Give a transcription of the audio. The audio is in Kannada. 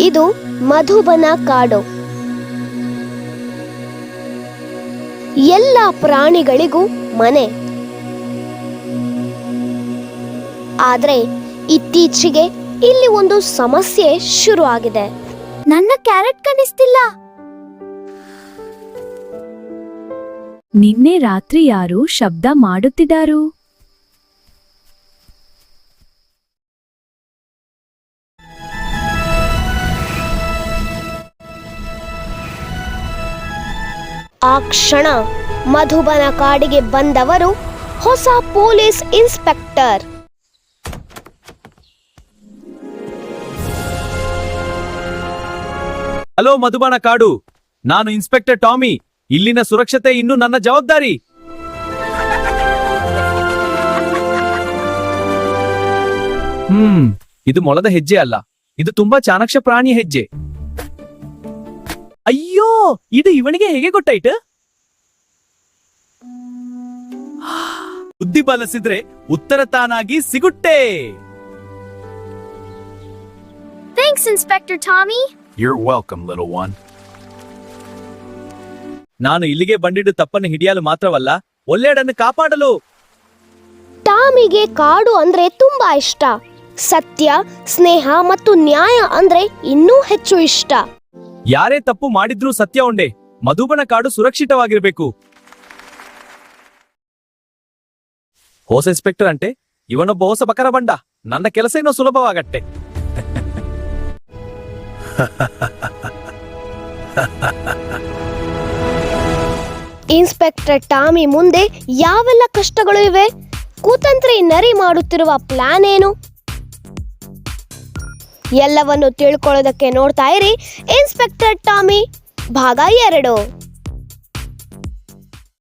ಇದು ಮಧುಬನ ಕಾಡು. ಎಲ್ಲ ಪ್ರಾಣಿಗಳಿಗೂ ಮನೆ. ಆದ್ರೆ ಇತ್ತೀಚೆಗೆ ಇಲ್ಲಿ ಒಂದು ಸಮಸ್ಯೆ ಶುರು ಆಗಿದೆ ನನ್ನ ಕ್ಯಾರೆಟ್ ಕಾಣಿಸ್ತಿಲ್ಲ. ನಿನ್ನೆ ರಾತ್ರಿ ಯಾರು ಶಬ್ದ ಮಾಡುತ್ತಿದ್ದಾರು? ಆ ಕ್ಷಣ ಮಧುಬನ ಕಾಡಿಗೆ ಬಂದವರು ಹೊಸ ಪೊಲೀಸ್ ಇನ್ಸ್ಪೆಕ್ಟರ್. ಹಲೋ ಮಧುಬನ ಕಾಡು, ನಾನು ಇನ್ಸ್ಪೆಕ್ಟರ್ ಟಾಮಿ. ಇಲ್ಲಿನ ಸುರಕ್ಷತೆ ಇನ್ನು ನನ್ನ ಜವಾಬ್ದಾರಿ. ಹ್ಮ್, ಇದು ಮೊಳದ ಹೆಜ್ಜೆ ಅಲ್ಲ, ಇದು ತುಂಬಾ ಚಾಣಾಕ್ಷ ಪ್ರಾಣಿ ಹೆಜ್ಜೆ. ಅಯ್ಯೋ ಇದು ಇವನಿಗೆ ಹೇಗೆ ಗೊತ್ತಾಯ್ತು? ಬುದ್ಧಿ ಬಲಸಿದ್ರೆ ಉತ್ತರ ತಾನಾಗಿ ಸಿಗುತ್ತೆ. Thanks inspector Tommy You're welcome, little one. ನಾನು ಇಲ್ಲಿಗೆ ಬಂದಿದ್ದು ತಪ್ಪನ್ನು ಹಿಡಿಯಲು ಮಾತ್ರವಲ್ಲ ಒಳ್ಳೆಯಡನ್ನು ಕಾಪಾಡಲು. ಟಾಮಿಗೆ ಕಾಡು ಅಂದ್ರೆ ತುಂಬಾ ಇಷ್ಟ. ಸತ್ಯ ಸ್ನೇಹ ಮತ್ತು ನ್ಯಾಯ ಅಂದ್ರೆ ಇನ್ನೂ ಹೆಚ್ಚು ಇಷ್ಟ. ಯಾರೇ ತಪ್ಪು ಮಾಡಿದ್ರೂ ಸತ್ಯ ಉಂಡೆ. ಮಧುಬನ ಕಾಡು ಸುರಕ್ಷಿತವಾಗಿರ್ಬೇಕು. ಹೊಸ ಇನ್ಸ್ಪೆಕ್ಟರ್ ಅಂಟೆ ಇವನೊಬ್ಬ ಹೊಸ ಬಕರ ಬಂಡ. ನನ್ನ ಕೆಲಸ ಏನೋ ಸುಲಭವಾಗಟ್ಟೆ ಇನ್ಸ್ಪೆಕ್ಟರ್ ಟಾಮಿ ಮುಂದೆ ಯಾವೆಲ್ಲ ಕಷ್ಟಗಳು ಇವೆ? ಕುತಂತ್ರಿ ನರಿ ಮಾಡುತ್ತಿರುವ ಪ್ಲಾನ್ ಏನು? ಎಲ್ಲವನ್ನು ತಿಳ್ಕೊಳ್ಳೋದಕ್ಕೆ ನೋಡ್ತಾ ಇರಿ. ಇನ್ಸ್ಪೆಕ್ಟರ್ ಟಾಮಿ ಭಾಗ ಎರಡು.